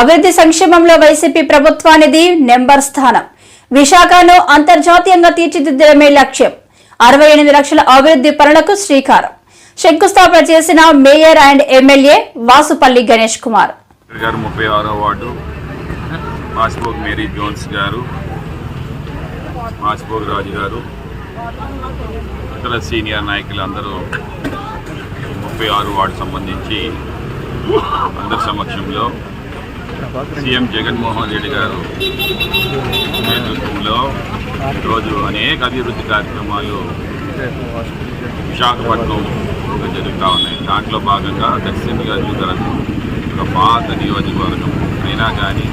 అభివృద్ధి సంక్షేమంలో YCP ప్రభుత్వానిది number స్థానం. విశాఖను అంతర్జాతీయంగా తీర్చిదిద్దడమే లక్ష్యం. అరవై ఎనిమిది లక్షల అభివృద్ధి పనులకు శ్రీకారం. శంకుస్థాపన చేసిన mayor and MLA Vasupalli Ganesh Kumar. Garu ముప్పై ఆరో వార్డు మాసిపోగ్ మేరీ జోన్స్ గారు మాసిపోగ్ రాజు గారు ఇతర సీనియర్ నాయకులు అందరూ ముప్పై ఆరు వార్డు సంబంధించి అందరి సమక్షంలో సీఎం జగన్మోహన్ రెడ్డి గారు నేతృత్వంలో ఈరోజు అనేక అభివృద్ధి కార్యక్రమాలు విశాఖపట్నం జరుగుతూ ఉన్నాయి. దాంట్లో భాగంగా దక్షిణ నియోజకవర్గం ఒక పాత నియోజకవర్గం. అయినా కానీ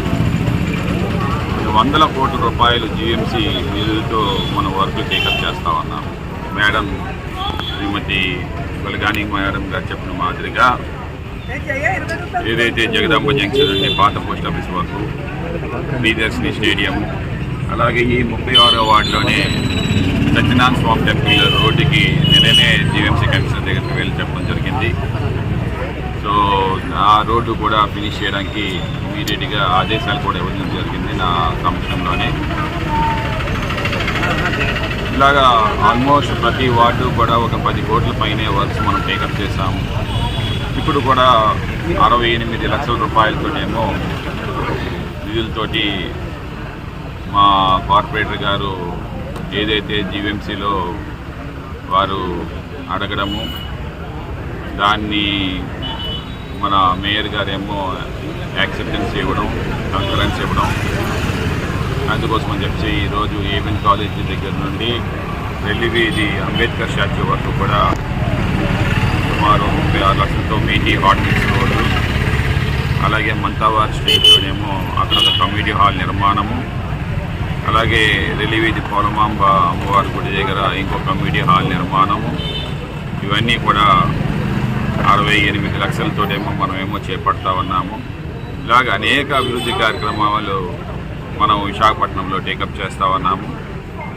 వందల కోట్ల రూపాయలు జీఎంసీ నిధులతో మనం వర్క్ టేకప్ చేస్తా ఉన్నాం. మేడం శ్రీమతి బలగాని మేడం గారు చెప్పిన మాదిరిగా ఏదైతే జగదాంబ జంక్షన్ అంటే పాత పోస్ట్ ఆఫీస్ వరకు ప్రియదర్శిని స్టేడియం అలాగే ఈ ముప్పై ఆరో వార్డులోనే సత్యనారాయణ స్వామి టెంపుల్ రోడ్డుకి నిన్ననే జీవీఎంసీ కమిషనర్ దగ్గరికి వెళ్ళి చెప్పడం జరిగింది. సో ఆ రోడ్డు కూడా ఫినిష్ చేయడానికి ఇమీడియట్గా ఆదేశాలు కూడా ఇవ్వడం జరిగింది నా సమక్షంలోనే. ఇలాగా ఆల్మోస్ట్ ప్రతి వార్డు కూడా ఒక పది కోట్ల పైనే వర్క్స్ మనం టేకప్ చేసాము ఇప్పుడు కూడా అరవై ఎనిమిది లక్షల రూపాయలతోనేమో నిధులతోటి మా కార్పొరేటర్ గారు ఏదైతే జీవీఎంసీలో వారు అడగడము దాన్ని మన మేయర్ గారేమో యాక్సెప్టెన్స్ ఇవ్వడం కన్ఫరెన్స్ ఇవ్వడం అందుకోసమని చెప్పి ఈరోజు ఏవెన్ కాలేజీ దగ్గర నుండి వెళ్ళి వీధి అంబేద్కర్ స్టాచ్యూ వరకు కూడా సుమారు ముప్పై ఆరు లక్షలతో మీటీ హాట్ రోడ్డు. అలాగే మంతావార్ స్ట్రీట్లోనేమో అక్కడ ఒక కమ్యూనిటీ హాల్ నిర్మాణము. అలాగే రెల్లి వీధి పోలమాంబ అమ్మవారి గుడి దగ్గర ఇంకో కమ్యూనిటీ హాల్ నిర్మాణము. ఇవన్నీ కూడా అరవై ఎనిమిది లక్షలతోటేమో మనమేమో చేపడతా ఉన్నాము. ఇలాగ అనేక అభివృద్ధి కార్యక్రమాలు మనం విశాఖపట్నంలో టేకప్ చేస్తూ ఉన్నాము.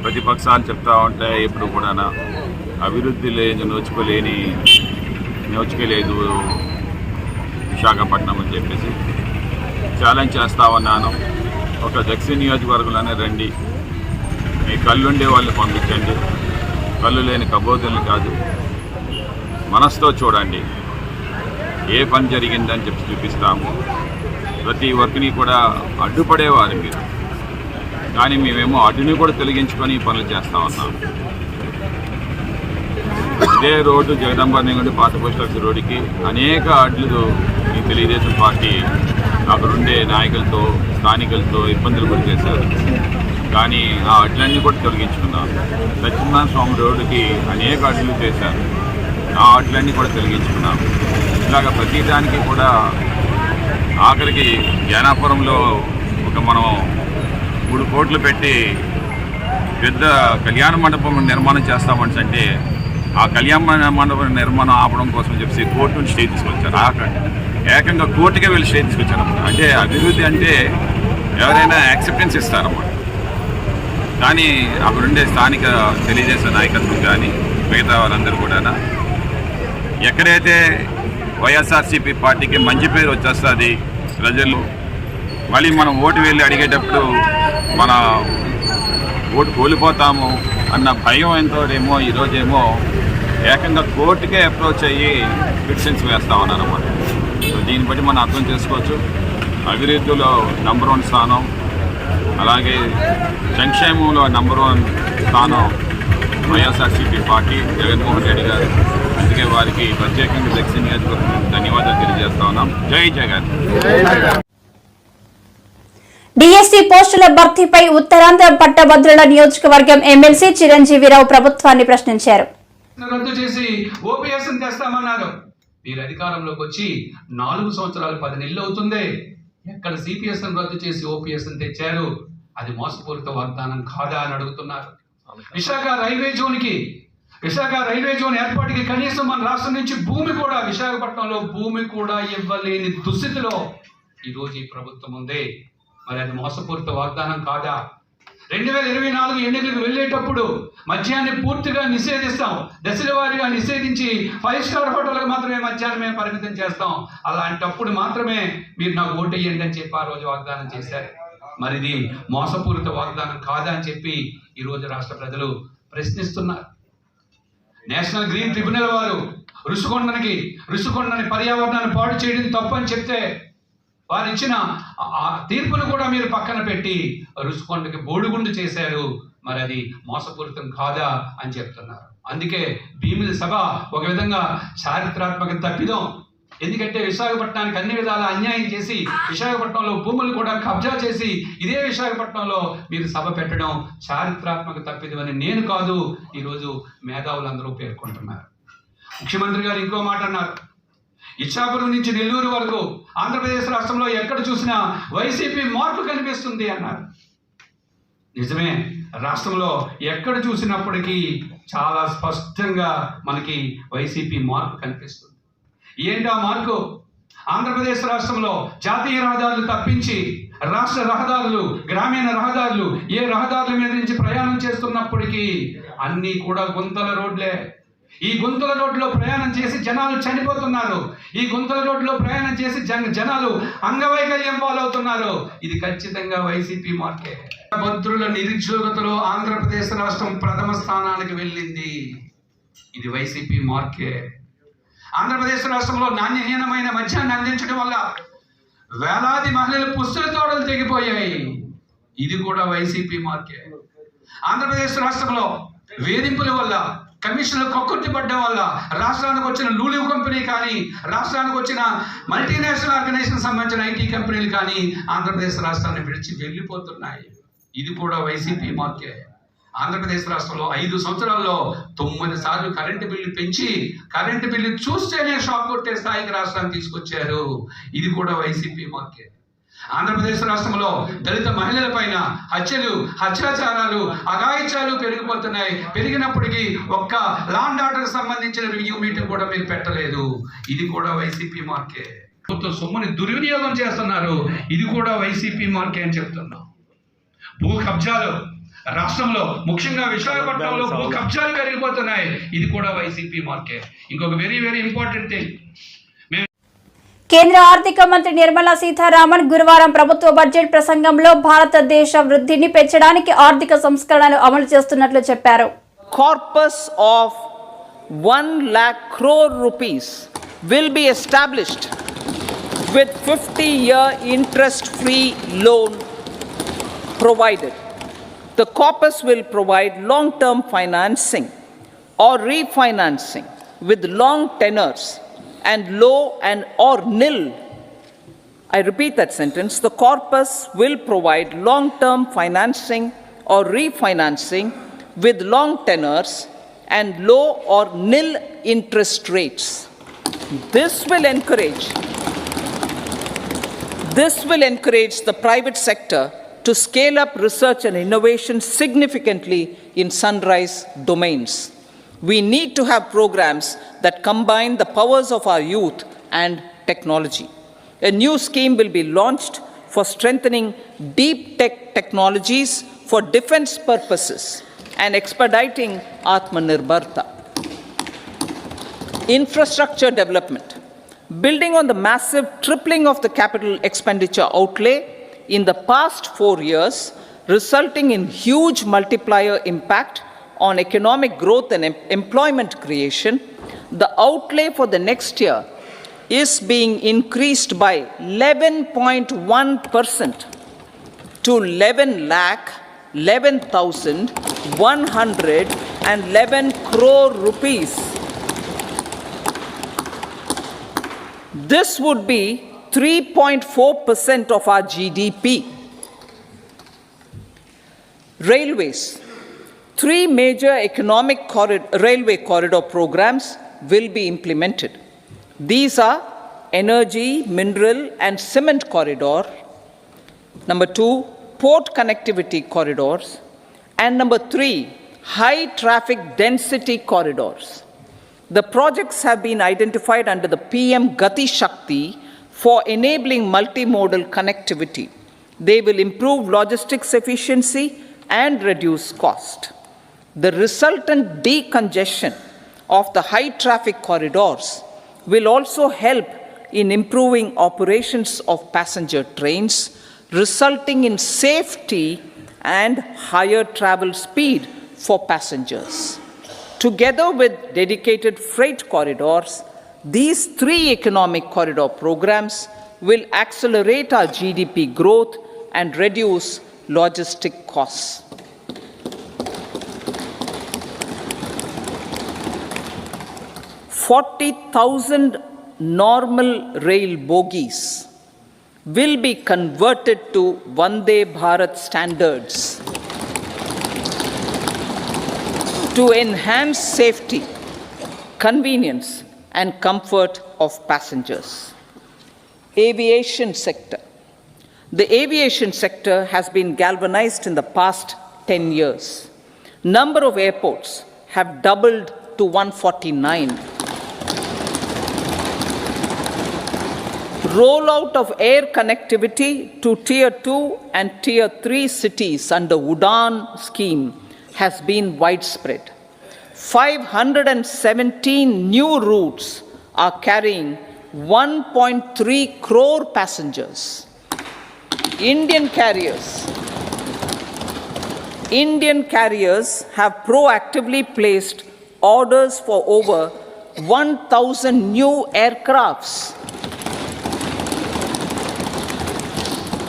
ప్రతిపక్షాలు చెప్తా ఉంటాయి ఇప్పుడు కూడా అభివృద్ధి లేని నోచుకోలేని నోచుకోలేదు విశాఖపట్నం అని చెప్పేసి. ఛాలెంజ్ చేస్తా ఉన్నాను. ఒక దక్షిణ నియోజకవర్గంలోనే రండి. మీ కళ్ళుండే వాళ్ళు పంపించండి. కళ్ళు లేని కబోధులు కాదు. మనసుతో చూడండి. ఏ పని జరిగిందని చెప్పి చూపిస్తాము. ప్రతి వర్క్ని కూడా అడ్డుపడేవారు మీరు. కానీ మేమేమో అడ్డుని కూడా తొలగించుకొని పనులు చేస్తా ఉన్నాము ఇదే రోడ్డు జగదంబ నుండి పాత పోస్ట్ ఆఫీస్ రోడ్డుకి అనేక అడ్లు ఈ తెలుగుదేశం పార్టీ అక్కడుండే నాయకులతో స్థానికులతో ఇబ్బందులు గురి చేశారు. కానీ ఆ అడ్లన్నీ కూడా తొలగించుకున్నాం సత్యనారాయణ స్వామి రోడ్డుకి అనేక అడ్లు చేశారు. ఆ అడ్లన్నీ కూడా తొలగించుకున్నాం ఇలాగ ప్రతిదానికి కూడా ఆఖరికి జ్ఞానాపురంలో ఒక మనం మూడు కోట్లు పెట్టి పెద్ద కళ్యాణ మండపం నిర్మాణం చేస్తామంటే ఆ కళ్యాణ మండపం నిర్మాణం ఆపడం కోసం చెప్పి కోర్టు నుంచి స్టే తీసుకొచ్చారు. ఆక ఏకంగా కోర్టుకే వెళ్ళి స్టే తీసుకొచ్చారు అంటే అభివృద్ధి అంటే ఎవరైనా యాక్సెప్టెన్స్ ఇస్తారన్నమాట. కానీ అక్కడుండే స్థానిక తెలియజేసే నాయకత్వం కానీ మిగతా వాళ్ళందరూ కూడా ఎక్కడైతే వైఎస్ఆర్సీపీ పార్టీకి మంచి పేరు వచ్చేస్తుంది ప్రజలు మళ్ళీ మనం ఓటు వెళ్ళి అడిగేటప్పుడు మన ఓటు కోల్పోతాము అన్న భయం ఎంతో ఏమో ఈరోజేమో ఏకంగా కోర్టుకే అప్రోచ్ అయ్యి పిటిషన్స్ వేస్తా ఉన్నారన్నమాట. సో దీన్ని బట్టి మనం అర్థం చేసుకోవచ్చు. అభివృద్ధిలో నంబర్ వన్ స్థానం అలాగే సంక్షేమంలో నంబర్ వన్ స్థానం వైఎస్ఆర్సీపీ పార్టీ జగన్మోహన్ రెడ్డి గారు. అందుకే వారికి ప్రత్యేకంగా దక్షిణ నియోజకవర్గం ధన్యవాదాలు తెలియజేస్తా ఉన్నాం. జై జగన్. డిఎస్సి పోస్టుల భర్తీపై ఉత్తరాంధ్ర పట్టభద్రుల నియోజకవర్గం ఎమ్మెల్సీ చిరంజీవిరావు ప్రభుత్వాన్ని ప్రశ్నించారు. రద్దు చేసి ఓపీఎస్ని తెస్తామన్నారు. మీరు అధికారంలోకి వచ్చి నాలుగు సంవత్సరాలు పది నెలలు అవుతుంది. ఎక్కడ సిపిఎస్ రద్దు చేసి ఓపీఎస్ తెచ్చారు? అది మోసపూరిత వాగ్దానం కాదా అని అడుగుతున్నారు. విశాఖ రైల్వే జోన్కి విశాఖ రైల్వే జోన్ ఏర్పాటుకి కనీసం మన రాష్ట్రం నుంచి భూమి కూడా విశాఖపట్నంలో భూమి కూడా ఇవ్వలేని దుస్థితిలో ఈరోజు ఈ ప్రభుత్వం ఉంది. మరి అది మోసపూరిత వాగ్దానం కాదా? రెండు వేల ఇరవై నాలుగు ఎన్నికలకు వెళ్ళేటప్పుడు మద్యాన్ని పూర్తిగా నిషేధిస్తాం. దశల వారిగా నిషేధించి ఫైవ్ స్టార్ హోటళ్ళకు మాత్రమే మద్యాన్ని మేము పరిమితం చేస్తాం. అలాంటప్పుడు మాత్రమే మీరు నాకు ఓటు వేయండి అని చెప్పి ఆ రోజు వాగ్దానం చేశారు. మరి ఇది మోసపూరిత వాగ్దానం కాదా అని చెప్పి ఈరోజు రాష్ట్ర ప్రజలు ప్రశ్నిస్తున్నారు. నేషనల్ గ్రీన్ ట్రిబ్యునల్ వారు రుషికొండనికి రుషికొండని పర్యావరణాన్ని పాడు చేయడం తప్పని చెప్తే వారు ఇచ్చిన ఆ- తీర్పును కూడా మీరు పక్కన పెట్టి రుసుకొండకి బోడిగుండు చేశారు. మరి అది మోసపూరితం కాదా అని చెప్తున్నారు. అందుకే భీముల సభ ఒక విధంగా చారిత్రాత్మక తప్పిదం. ఎందుకంటే విశాఖపట్నానికి అన్ని విధాల అన్యాయం చేసి విశాఖపట్నంలో భూములు కూడా కబ్జా చేసి ఇదే విశాఖపట్నంలో మీరు సభ పెట్టడం చారిత్రాత్మక తప్పిదం అని నేను కాదు ఈరోజు మేధావులందరూ పేర్కొంటున్నారు. ముఖ్యమంత్రి గారు ఇంకో మాట అన్నారు. ఇచ్చాపురం నుంచి నెల్లూరు వరకు ఆంధ్రప్రదేశ్ రాష్ట్రంలో ఎక్కడ చూసినా వైసీపీ మార్పు కనిపిస్తుంది అన్నారు. నిజమే రాష్ట్రంలో ఎక్కడ చూసినప్పటికీ చాలా స్పష్టంగా మనకి వైసీపీ మార్పు కనిపిస్తుంది. ఏంటా మార్పు? ఆంధ్రప్రదేశ్ రాష్ట్రంలో జాతీయ రహదారులు తప్పించి రాష్ట్ర రహదారులు గ్రామీణ రహదారులు ఏ రహదారుల మీద నుంచి ప్రయాణం చేస్తున్నప్పటికీ అన్నీ కూడా గుంతల రోడ్లే. ఈ గుంతల రోడ్లో ప్రయాణం చేసి జనాలు చనిపోతున్నారు. ఈ గుంతల రోడ్లో ప్రయాణం చేసి జన జనాలు అంగవైకల్యం పాలవుతున్నారు. ఇది ఖచ్చితంగా వైసీపీ మార్కే. భద్రుల నిరుద్యోగతలో ఆంధ్రప్రదేశ్ రాష్ట్రం ప్రథమ స్థానానికి వెళ్ళింది. ఇది వైసీపీ మార్కే. ఆంధ్రప్రదేశ్ రాష్ట్రంలో నాణ్యహీనమైన మద్యాన్ని అందించడం వల్ల వేలాది మహిళలు పుస్తుల తోడలు తెగిపోయాయి. ఇది కూడా వైసీపీ మార్కే. ఆంధ్రప్రదేశ్ రాష్ట్రంలో వేధింపుల వల్ల కమిషన్లు కొక్కుట్టిపడ్డం వల్ల రాష్ట్రానికి వచ్చిన లూలివ్ కంపెనీ కానీ రాష్ట్రానికి వచ్చిన మల్టీనేషనల్ ఆర్గనైజేషన్ సంబంధించిన ఐటీ కంపెనీలు కానీ ఆంధ్రప్రదేశ్ రాష్ట్రాన్ని విడిచి వెళ్ళిపోతున్నాయి. ఇది కూడా వైసీపీ మార్కే ఆంధ్రప్రదేశ్ రాష్ట్రంలో ఐదు సంవత్సరాల్లో తొమ్మిది సార్లు కరెంటు బిల్లు పెంచి కరెంటు బిల్లు చూస్తేనే షాక్ కొట్టే స్థాయికి రాష్ట్రాన్ని తీసుకొచ్చారు. ఇది కూడా వైసీపీ మార్కే ఆంధ్రప్రదేశ్ రాష్ట్రంలో దళిత మహిళల పైన హత్యలు హత్యాచారాలు అఘాయిత్యాలు పెరిగిపోతున్నాయి. పెరిగినప్పటికీ ఒక్క లాండ్ ఆర్డర్కి సంబంధించిన రివ్యూ మీటింగ్ కూడా మీరు పెట్టలేదు. ఇది కూడా వైసీపీ మార్కే. ప్రభుత్వ సొమ్ముని దుర్వినియోగం చేస్తున్నారు. ఇది కూడా వైసీపీ మార్కే అని చెప్తున్నాం. భూ కబ్జాలు రాష్ట్రంలో ముఖ్యంగా విశాఖపట్నంలో భూ కబ్జాలు పెరిగిపోతున్నాయి. ఇది కూడా వైసీపీ మార్కే. ఇంకొక వెరీ వెరీ ఇంపార్టెంట్ థింగ్ కేంద్ర ఆర్థిక మంత్రి నిర్మలా సీతారామన్ గురువారం ప్రభుత్వ బడ్జెట్ ప్రసంగంలో భారతదేశ వృద్ధిని పెంచడానికి ఆర్థిక సంస్కరణలు అమలు చేస్తున్నట్లు చెప్పారు. Corpus of one lakh crore rupees will be established with fifty year interest free loan provided the corpus will provide long term financing or refinancing with long tenors and low and or nil I repeat that sentence. The corpus will provide long term financing or refinancing with long tenors and low or nil interest rates. This will encourage this will encourage the private sector to scale up research and innovation significantly in sunrise domains. We need to have programs that combine the powers of our youth and technology. A new scheme will be launched for strengthening deep tech technologies for defense purposes and expediting Atmanirbharta. Infrastructure development. Building on the massive tripling of the capital expenditure outlay in the past four years, resulting in huge multiplier impact on economic growth and em- employment creation, the outlay for the next year is being increased by 11.1% to 11 lakh 11,111 crore rupees. This would be 3.4% of our GDP. Railways. Three major economic railway corridor programs will be implemented. These are energy, mineral, and cement corridor. Number two, port connectivity corridors. And number three, high traffic density corridors. The projects have been identified under the PM Gati Shakti for enabling multimodal connectivity. They will improve logistics efficiency, and reduce cost. The resultant decongestion of the high traffic corridors will also help in improving operations of passenger trains, resulting in safety and higher travel speed for passengers. Together with dedicated freight corridors, these three economic corridor programs will accelerate our GDP growth and reduce logistic costs. Forty thousand normal rail bogies will be converted to Vande Bharat standards to enhance safety, convenience, and comfort of passengers. Aviation sector. The aviation sector has been galvanized in the past 10 years. Number of airports have doubled to 149. Rollout of air connectivity to tier 2 and tier 3 cities under Udan scheme has been widespread. 517 new routes are carrying 1.3 crore passengers. Indian carriers Indian carriers have proactively placed orders for over 1000 new aircrafts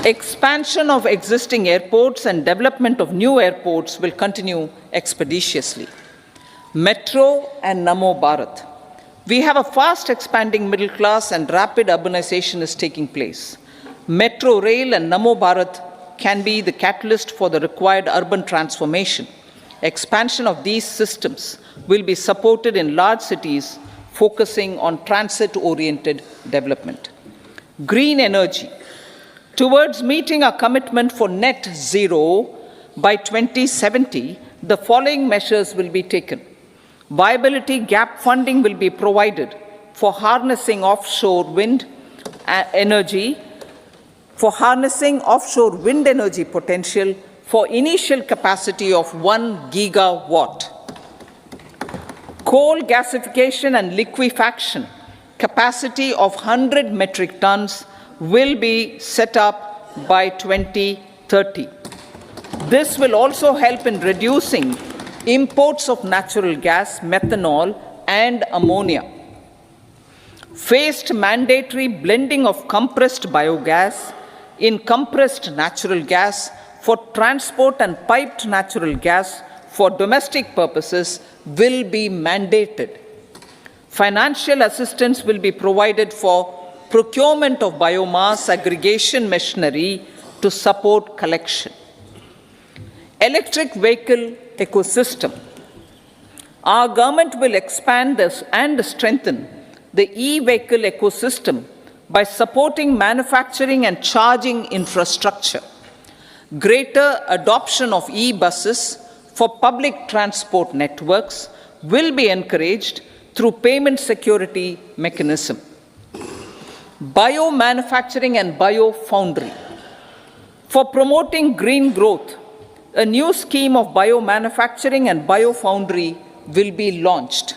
Expansion of existing airports and development of new airports will continue expeditiously. Metro and Namo Bharat. We have a fast expanding middle class and rapid urbanization is taking place. Metro rail and Namo Bharat can be the catalyst for the required urban transformation. Expansion of these systems will be supported in large cities focusing on transit oriented development. Green energy. Towards meeting our commitment for net zero by 2070, the following measures will be taken. Viability gap funding will be provided for harnessing offshore wind uh, energy, for harnessing offshore wind energy potential for initial capacity of 1 gigawatt. Coal gasification and liquefaction capacity of 100 metric tons will be set up by 2030. This will also help in reducing imports of natural gas, methanol, and ammonia. Phased mandatory blending of compressed biogas in compressed natural gas for transport and piped natural gas for domestic purposes will be mandated. Financial assistance will be provided for procurement of biomass aggregation machinery to support collection. Electric vehicle ecosystem. Our government will expand this and strengthen the e vehicle ecosystem by supporting manufacturing and charging infrastructure. Greater adoption of e buses for public transport networks will be encouraged through payment security mechanism biomanufacturing and biofoundry. For promoting green growth, a new scheme of biomanufacturing and biofoundry will be launched.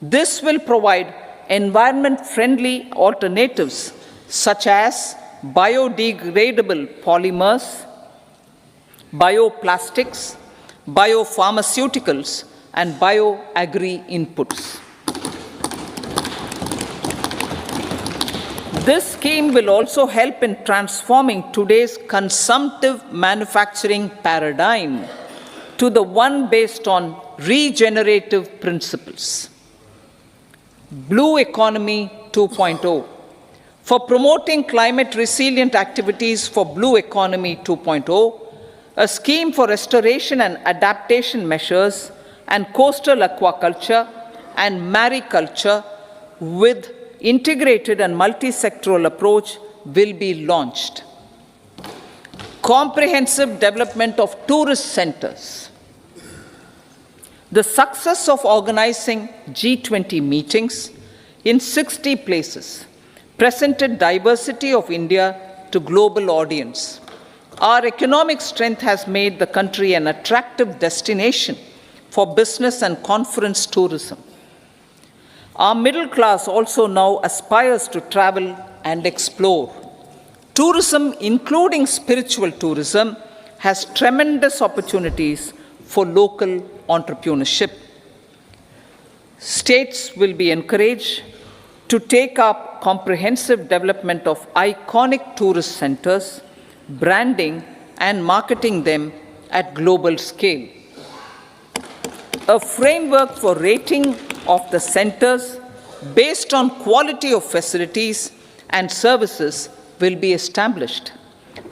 This will provide environment friendly alternatives such as biodegradable polymers, bioplastics, biopharmaceuticals, and bioagri inputs. This scheme will also help in transforming today's consumptive manufacturing paradigm to the one based on regenerative principles. Blue Economy 2.0. For promoting climate resilient activities for Blue Economy 2.0, a scheme for restoration and adaptation measures and coastal aquaculture and mariculture with integrated and multi-sectoral approach will be launched. Comprehensive development of tourist centers. The success of organizing G20 meetings in 60 places presented diversity of India to global audience. Our economic strength has made the country an attractive destination for business and conference tourism. Our middle class also now aspires to travel and explore. Tourism, including spiritual tourism, has tremendous opportunities for local entrepreneurship. States will be encouraged to take up comprehensive development of iconic tourist centers, branding and marketing them at global scale. A framework for rating of the centers based on quality of facilities and services will be established.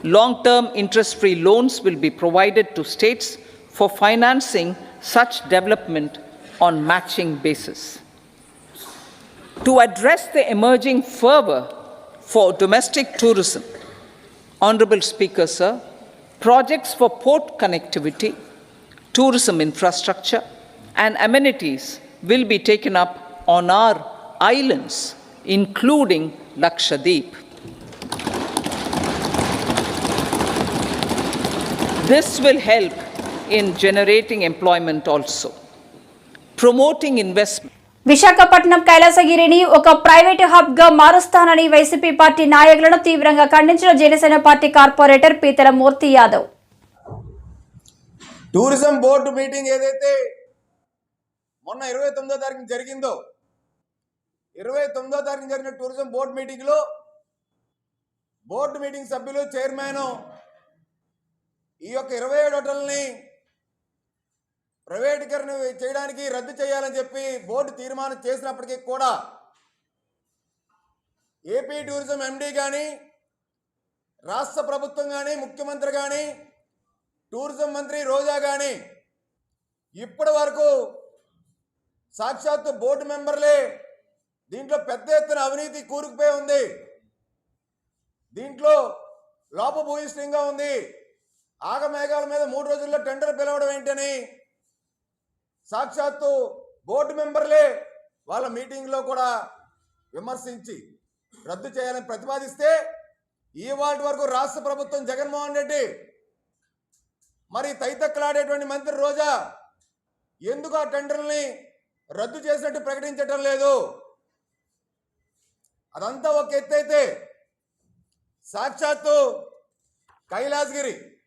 Long-term interest-free loans will be provided to states for financing such development on matching basis. To address the emerging fervor for domestic tourism, Honorable Speaker, sir, projects for port connectivity, tourism infrastructure, and amenities will be taken up on our islands, including Lakshadweep. This will help in generating employment also, promoting investment. Visakhapatnam కైలాసగిరిని ఒక private hub గా మారుస్తానని YCP party నాయకులను తీవ్రంగా ఖండించిన Janasena party corporator Peetala Murthy Yadav tourism board meeting ఏదైతే మొన్న ఇరవై తొమ్మిదో తారీఖు జరిగిందో? ఇరవై తొమ్మిదో తారీఖు జరిగిన టూరిజం బోర్డు మీటింగ్లో బోర్డు మీటింగ్ సభ్యులు చైర్మన్ ఈ యొక్క ఇరవై ఏడు హోటల్ని ప్రైవేటీకరణ చేయడానికి రద్దు చేయాలని చెప్పి బోర్డు తీర్మానం చేసినప్పటికీ కూడా ఏపీ టూరిజం ఎండీ కానీ రాష్ట్ర ప్రభుత్వం కానీ ముఖ్యమంత్రి కానీ టూరిజం మంత్రి రోజా కానీ ఇప్పటి వరకు సాక్షాత్తు బోర్డు మెంబర్లే. దీంట్లో పెద్ద ఎత్తున అవినీతి కూరుకుపోయి ఉంది. దీంట్లో లోపభూయిష్టంగా ఉంది. ఆగమేఘాల మీద మూడు రోజుల్లో టెండర్ పిలవడం ఏంటని సాక్షాత్తు బోర్డు మెంబర్లే వాళ్ళ మీటింగ్లో కూడా విమర్శించి రద్దు చేయాలని ప్రతిపాదిస్తే ఈ వాటి వరకు రాష్ట్ర ప్రభుత్వం జగన్మోహన్ రెడ్డి మరి తైతక్కలాడేటువంటి మంత్రి రోజా ఎందుకు ఆ టెండర్ని రద్దు చేసినట్టు ప్రకటించటం లేదు. అదంతా ఒక ఎత్తైతే సాక్షాత్తు కైలాసగిరి.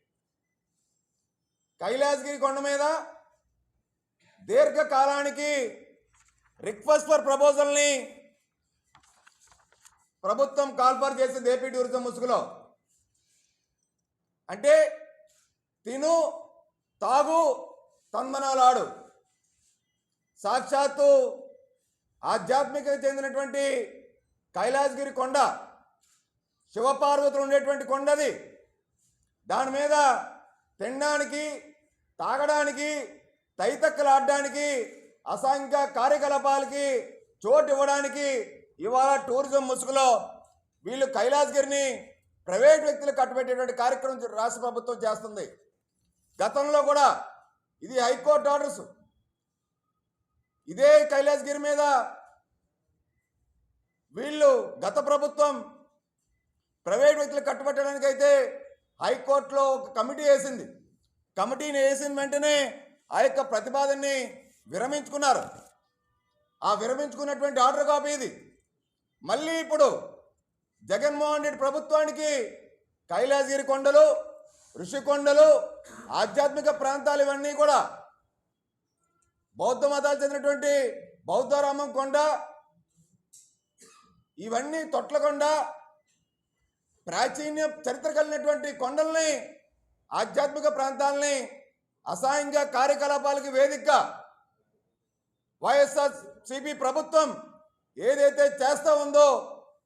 కైలాసగిరి కొండ మీద దీర్ఘకాలానికి రిక్వెస్ట్ ఫర్ ప్రపోజల్ని ప్రభుత్వం కాల్ఫర్ చేసింది ఏపీ టూరిజం ముసుగులో. అంటే తిను తాగు తందనాలాడు. సాక్షాత్తు ఆధ్యాత్మికత చెందినటువంటి కైలాసగిరి కొండ శివపార్వతులు ఉండేటువంటి కొండది. దాని మీద తినడానికి తాగడానికి తైతక్కలాడడానికి అసంఖ్య కార్యకలాపాలకి చోటు ఇవ్వడానికి ఇవాళ టూరిజం ముసుగులో వీళ్ళు కైలాసగిరిని ప్రైవేట్ వ్యక్తులు కట్టుబెట్టేటువంటి కార్యక్రమం రాష్ట్ర ప్రభుత్వం చేస్తుంది. గతంలో కూడా ఇది హైకోర్టు ఆర్డర్స్. ఇదే కైలాసగిరి మీద వీళ్ళు గత ప్రభుత్వం ప్రైవేట్ వ్యక్తులు కట్టబెట్టడానికి హైకోర్టులో ఒక కమిటీ వేసింది. కమిటీని వేసిన వెంటనే ఆ యొక్క ప్రతిపాదనని విరమించుకున్నారు. ఆ విరమించుకున్నటువంటి ఆర్డర్ కాపీ ఇది. మళ్ళీ ఇప్పుడు జగన్మోహన్ రెడ్డి ప్రభుత్వానికి కైలాసగిరి కొండలు ఋషికొండలు ఆధ్యాత్మిక ప్రాంతాలు ఇవన్నీ కూడా బౌద్ధ మతాలు చెందినటువంటి బౌద్ధరామం కొండ ఇవన్నీ తొట్లకొండ ప్రాచీన చరిత్ర కలిగినటువంటి కొండల్ని ఆధ్యాత్మిక ప్రాంతాలని అసహాయంగా కార్యకలాపాలకి వేదికగా వైఎస్ఆర్ సిపి ప్రభుత్వం ఏదైతే చేస్తూ ఉందో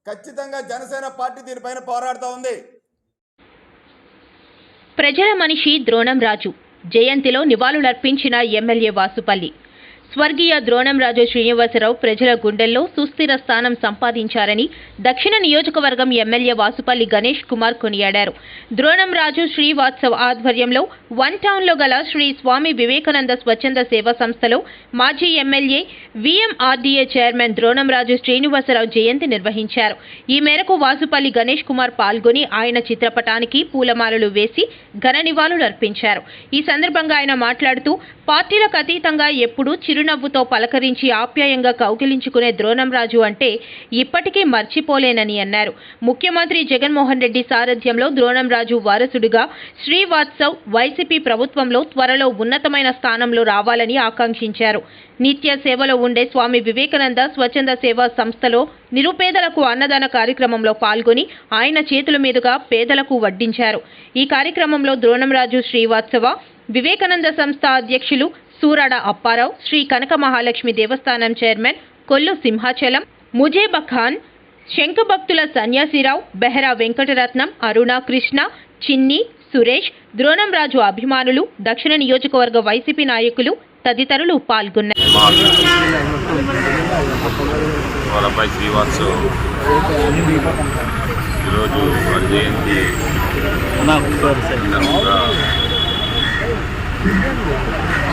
ఖచ్చితంగా జనసేన పార్టీ దీనిపైన పోరాడుతూ ఉంది. ప్రజల మనిషి ద్రోణం రాజు. జయంతిలో నివాళులర్పించిన ఎమ్మెల్యే వాసుపల్లి. స్వర్గీయ ద్రోణంరాజు శ్రీనివాసరావు ప్రజల గుండెల్లో సుస్థిర స్థానం సంపాదించారని దక్షిణ నియోజకవర్గం ఎమ్మెల్యే వాసుపల్లి గణేష్ కుమార్ కొనియాడారు. ద్రోణంరాజు శ్రీవాత్సవ్ ఆధ్వర్యంలో వన్ టౌన్లో గల శ్రీ స్వామి వివేకానంద స్వచ్ఛంద సేవా సంస్థలో మాజీ MLA VMRDA chairman Dronamraju Srinivasarao జయంతి నిర్వహించారు. ఈ మేరకు వాసుపల్లి గణేష్ కుమార్ పాల్గొని ఆయన చిత్రపటానికి పూలమాలలు వేసి ఘన నివాళులర్పించారు. ఈ సందర్భంగా ఆయన మాట్లాడుతూ పార్టీలకు అతీతంగా ఎప్పుడూ చిరునవ్వుతో పలకరించి ఆప్యాయంగా కౌగిలించుకునే ద్రోణంరాజు అంటే ఇప్పటికీ మర్చిపోలేనని అన్నారు. ముఖ్యమంత్రి జగన్మోహన్ రెడ్డి సారథ్యంలో ద్రోణంరాజు వారసుడిగా శ్రీవాత్సవ్ వైసీపీ ప్రభుత్వంలో త్వరలో ఉన్నతమైన స్థానంలో రావాలని ఆకాంక్షించారు. నిత్య సేవలో ఉండే స్వామి వివేకానంద స్వచ్ఛంద సేవా సంస్థలో నిరుపేదలకు అన్నదాన కార్యక్రమంలో పాల్గొని ఆయన చేతుల మీదుగా పేదలకు వడ్డించారు. ఈ కార్యక్రమంలో ద్రోణంరాజు శ్రీవాత్సవ వివేకానంద సంస్థ అధ్యక్షులు సూరాడ అప్పారావు శ్రీ కనక మహాలక్ష్మి దేవస్థానం చైర్మన్ కొల్లు సింహాచలం ముజేబ ఖాన్ శంఖభక్తుల సన్యాసిరావు బెహరా వెంకటరత్నం అరుణ కృష్ణ చిన్ని సురేష్ ద్రోణంరాజు అభిమానులు దక్షిణ నియోజకవర్గ వైసీపీ నాయకులు తదితరులు పాల్గొన్నారు. ఈరోజు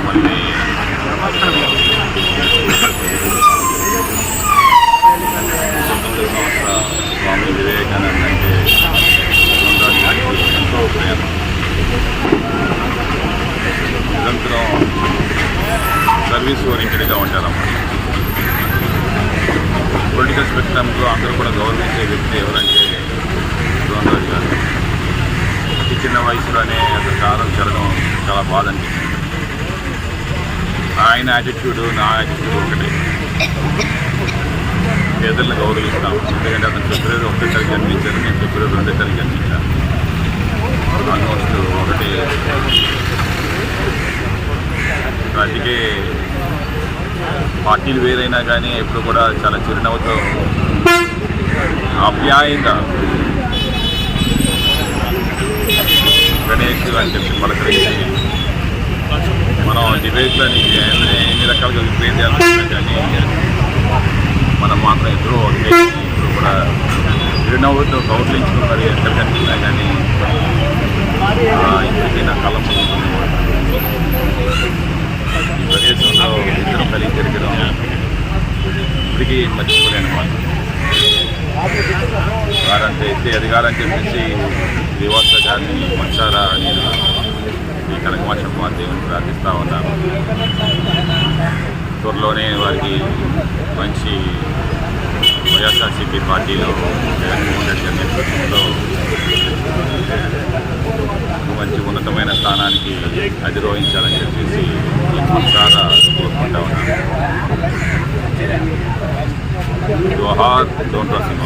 మళ్ళీ సంస్థ స్వామి వివేకానంద అంటే ఎంతో ప్రేమ నిరంతరం సర్వీస్ ఓరియంటెడ్గా ఉంటారన్నమాట పొలిటికల్ స్పెక్ట్రమ్లో అందరూ కూడా గౌరవించే వ్యక్తి ఎవరంటే ద్రోణరాజు గారు చిన్న చిన్న వయసులోనే అతను కాలం చెరడం చాలా బాధ అనిపించింది ఆయన యాటిట్యూడ్ నా యాటిట్యూడ్ ఒకటే. పేదలను గౌరవిస్తాం ఎందుకంటే అతను ఫిబ్రవరి ఒకటే తారీఖు జన్మించారు నేను ఫిబ్రవరి రెండో తారీఖు జన్మించాను ఆల్మోస్ట్ ఒకటే అందుకే పార్టీలు వేరైనా కానీ ఎప్పుడు కూడా చాలా చిరునవ్వుతో ఆప్యాయంగా గణేష్ అని చెప్పి పలకరించి మనం డిబేట్లో నీకు ఎన్ని రకాలుగా విపేర్ చేయాలనుకున్నా కానీ మనం మాత్రం ఇద్దరు ఒకటే. ఇప్పుడు కూడా చిరునవ్వుతో కౌట్లించుకున్నారు ఎక్కడ కనిపించినా కానీ ఇప్పటికీ నా కళ ముందు ఈ ప్రదేశంలో ఇద్దరం కలిగి తిరగడం ఇప్పటికీ మర్చిపోలేను వారంటే ఎత్తే అధికారం చెప్పేసి దివాస గారిని మనసారా నేను ఈ కనకమాచమ్మ దేవుని ప్రార్థిస్తూ ఉన్నాను త్వరలోనే వారికి మంచి వైఎస్ఆర్సీపీ పార్టీలో జగన్మోహన్ రెడ్డి నేతృత్వంలో మంచి ఉన్నతమైన స్థానానికి అధిరోహించాలని చెప్పేసి మనసారా కోరుకుంటా ఉన్నాను. జోహార్ డోంట్ సింగ్